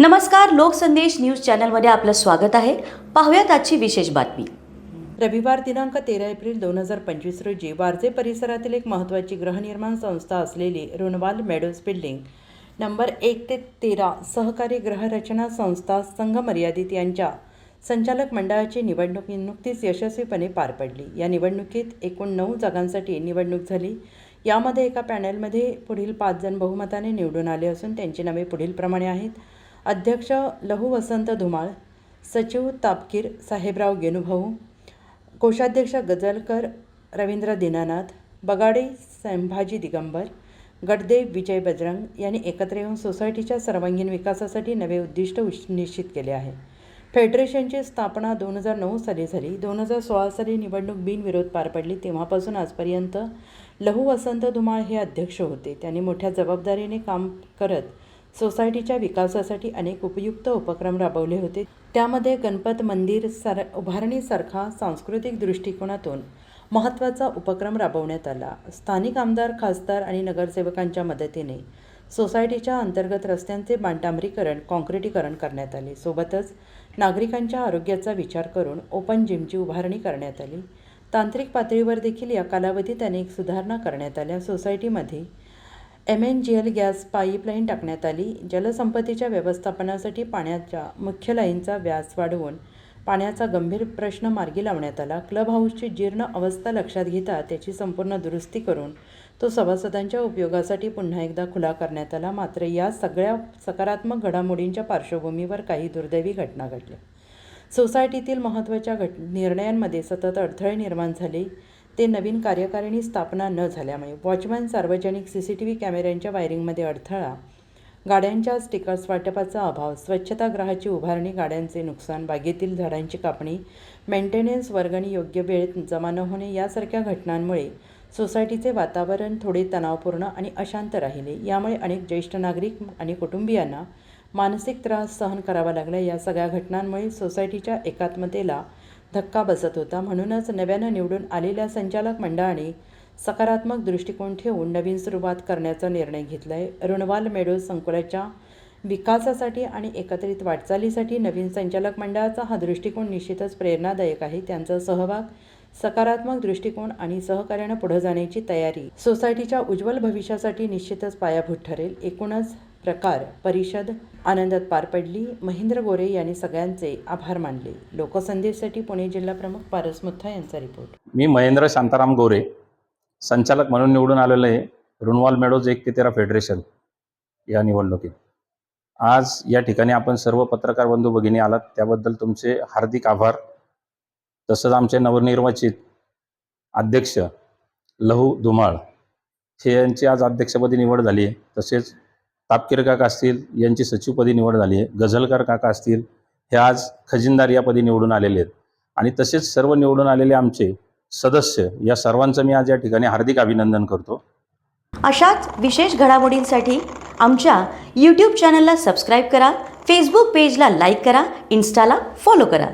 नमस्कार लोकसंदेश न्यूज चॅनलमध्ये आपलं स्वागत आहे. पाहूयात आजची विशेष बातमी. रविवार दिनांक तेरा एप्रिल दोन हजार पंचवीस रोजी वारजे परिसरातील एक महत्त्वाची गृहनिर्माण संस्था असलेली रुणवाल मेडोज बिल्डिंग. नंबर एक ते तेरा सहकारी गृहरचना संस्था संघ मर्यादित यांच्या संचालक मंडळाची निवडणूक नुकतीच यशस्वीपणे पार पडली. या निवडणुकीत एकूण नऊ जागांसाठी निवडणूक झाली. यामध्ये एका पॅनलमध्ये पुढील पाच जण बहुमताने निवडून आले असून त्यांची नावे पुढीलप्रमाणे आहेत. अध्यक्ष लहू वसंत धुमाळ सचिव तापकीर साहेबराव गेनुभाऊ कोषाध्यक्ष गजलकर रवींद्र दीनानाथ बगाडे संभाजी दिगंबर गडदे विजय बजरंग यांनी एकत्र येऊन सोसायटीच्या सर्वांगीण विकासासाठी नवे उद्दिष्ट निश्चित केले आहे. फेडरेशनची स्थापना दोन हजार नऊ साली झाली. दोन हजार सोळा साली निवडणूक बिनविरोध पार पडली. तेव्हापासून आजपर्यंत लहू वसंत धुमाळ हे अध्यक्ष होते. त्यांनी मोठ्या जबाबदारीने काम करत सोसायटीच्या विकासासाठी अनेक उपयुक्त उपक्रम राबवले होते. त्यामध्ये गणपत मंदिर सर उभारणीसारखा सांस्कृतिक दृष्टिकोनातून महत्त्वाचा उपक्रम राबवण्यात आला. स्थानिक आमदार खासदार आणि नगरसेवकांच्या मदतीने सोसायटीच्या अंतर्गत रस्त्यांचे बांधकामरीकरण काँक्रिटीकरण करण्यात आले. सोबतच नागरिकांच्या आरोग्याचा विचार करून ओपन जिमची उभारणी करण्यात आली. तांत्रिक पातळीवर देखील या कालावधीत अनेक सुधारणा करण्यात आल्या. सोसायटीमध्ये M N G L gas pipeline टाकण्यात आली. जलसंपत्तीच्या व्यवस्थापनासाठी पाण्याच्या मुख्य लाईनचा व्यास वाढवून पाण्याचा गंभीर प्रश्न मार्गी लावण्यात आला. क्लब हाऊसची जीर्ण अवस्था लक्षात घेता त्याची संपूर्ण दुरुस्ती करून तो सभासदांच्या उपयोगासाठी पुन्हा एकदा खुला करण्यात आला. मात्र या सगळ्या सकारात्मक घडामोडींच्या पार्श्वभूमीवर काही दुर्दैवी घटना घडल्या. सोसायटीतील महत्त्वाच्या घट निर्णयांमध्ये सतत अडथळे निर्माण झाले. ते नवीन कार्यकारिणी स्थापना न झाल्यामुळे वॉचमॅन सार्वजनिक सी सी टी व्ही कॅमेऱ्यांच्या वायरिंगमध्ये अडथळा. गाड्यांच्या स्टिकर्स वाटपाचा अभाव स्वच्छतागृहाची उभारणी गाड्यांचे नुकसान बागेतील झाडांची कापणी मेंटेनन्स वर्गणी योग्य वेळेत जमा न होणे यासारख्या घटनांमुळे सोसायटीचे वातावरण थोडे तणावपूर्ण आणि अशांत राहिले. यामुळे अनेक ज्येष्ठ नागरिक आणि कुटुंबियांना मानसिक त्रास सहन करावा लागला. या सगळ्या घटनांमुळे सोसायटीच्या एकात्मतेला धक्का बसत होता. म्हणूनच नव्यानं निवडून आलेल्या संचालक मंडळाने सकारात्मक दृष्टिकोन ठेवून नवीन सुरुवात करण्याचा निर्णय घेतला आहे रुणवाल मेडो संकुलाच्या विकासासाठी आणि एकत्रित वाटचालीसाठी नवीन संचालक मंडळाचा हा दृष्टिकोन निश्चितच प्रेरणादायक आहे. त्यांचा सहभाग सकारात्मक दृष्टिकोन आणि सहकार्यानं पुढे जाण्याची तयारी सोसायटीच्या उज्ज्वल भविष्यासाठी निश्चितच पायाभूत ठरेल. एकूणच प्रकार परिषद आनंदात पार पडली. महेंद्र गोरे यांनी सगळ्यांचे आभार मानले. लोकसंदेशसाठी पुणे जिल्हा प्रमुख पारस मुथा यांचा रिपोर्ट मी महेंद्र शांताराम गोरे संचालक म्हणून निवडून आलेलो आहे रुणवाल मेडोज एक ते तेरा फेडरेशन या निवडणुकीत. आज या ठिकाणी आपण सर्व पत्रकार बंधू भगिनी आलात. त्याबद्दल तुमचे हार्दिक आभार. तसंच आमचे नवनिर्वाचित अध्यक्ष लहू धुमाळ हे यांची आज अध्यक्षपदी निवड झाली आहे. तसेच तापकीर काका असतील यांची सचिवपदी निवड झाली आहे. गझलकर काका असतील हे आज खजिनदार या पदी निवडून आलेले आहेत. आणि तसेच सर्व निवडून आलेले आमचे सदस्य या सर्वांचं मी आज या ठिकाणी हार्दिक अभिनंदन करतो. अशाच विशेष घडामोडींसाठी आमच्या यूट्यूब चॅनलला सबस्क्राईब करा फेसबुक पेजला लाईक करा इन्स्टाला फॉलो करा.